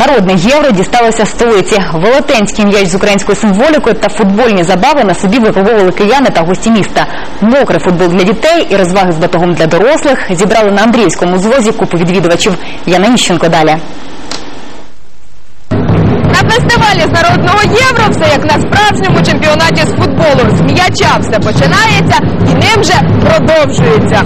Народне євро дісталося столиці. Велетенський м'яч з українською символікою та футбольні забави на собі випробовували кияни та гості міста. Мокрий футбол для дітей і розваги з батогом для дорослих зібрали на Андріївському звозі купу відвідувачів. Яна Міщенко далі. На фестивалі з народного євро все як на справжньому чемпіонаті з футболу. З м'яча все починається і ним же продовжується.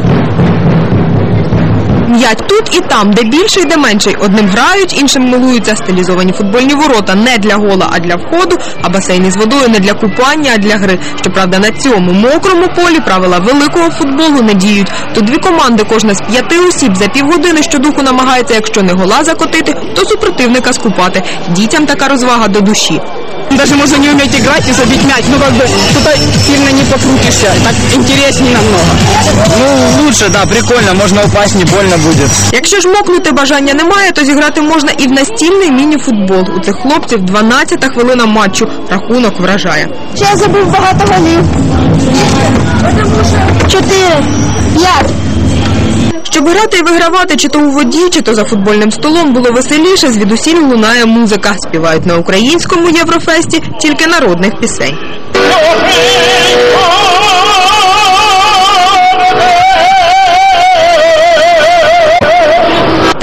М'яч тут і там, де більший, де менший. Одним грають, іншим милуються. Стилізовані футбольні ворота не для гола, а для входу, а басейни з водою не для купання, а для гри. Щоправда, на цьому мокрому полі правила великого футболу не діють. Тут дві команди, кожна з п'яти осіб за півгодини щодуху намагається, якщо не гола закотити, то супротивника скупати. Дітям така розвага до душі. Даже можно не уметь играть и забить мяч. Ну, как бы, тут сильно не покрутишься. Так интереснее намного. Ну, лучше, да, прикольно, можно упасть, не больно будет. Якщо ж мокнути бажання немає, то зіграти можна і в настільний міні-футбол. У цих хлопців 12-та хвилина матчу. Рахунок вражає. Ще я забив багато голів. Чотири. П'ять. Щоб грати і вигравати чи то у воді, чи то за футбольним столом було веселіше, звідусіль лунає музика. Співають на українському єврофесті тільки народних пісень.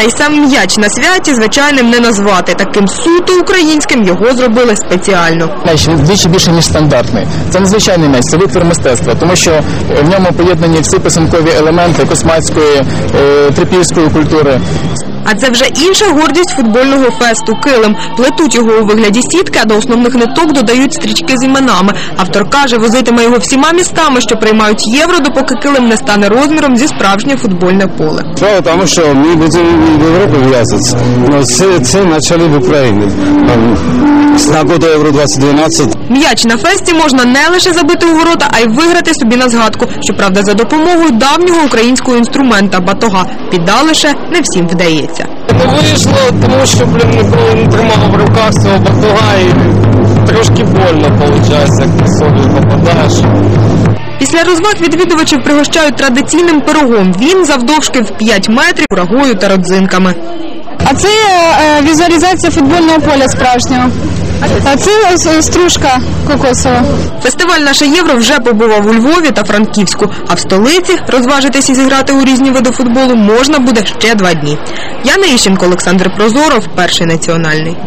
Та й сам м'яч на святі звичайним не назвати. Таким суто українським його зробили спеціально. М'яч вдвічі більше, ніж стандартний. Це незвичайний м'яч, це витвір мистецтва, тому що в ньому поєднані всі писанкові елементи космацької, е, трипільської культури. А це вже інша гордість футбольного фесту килим. Плетуть його у вигляді сітки, а до основних ниток додають стрічки з іменами. Автор каже, возитиме його всіма містами, що приймають євро, допоки килим не стане розміром зі справжнє футбольне поле. Справа тому, що ми будемо в Європі в'язатися. Ну, це, це почали в Україні. З Євро 2012 М'яч на фесті можна не лише забити у ворота, а й виграти собі на згадку. Щоправда, за допомогою давнього українського інструмента батога. Піда лише не всім вдається. Не вийшло, тому що, блін, ніколи не тримав в руках цього батуга і трошки больно виходить, як ти собі попадаєш. Після розваг відвідувачів пригощають традиційним пирогом. Він завдовжки в 5 метрів рагою та родзинками. А це е, візуалізація футбольного поля справжнього. А це стружка кокосова. Фестиваль «Наше євро» вже побував у Львові та Франківську, а в столиці розважитись і зіграти у різні види футболу можна буде ще два дні. Яна Іщенко, Олександр Прозоров, перший національний.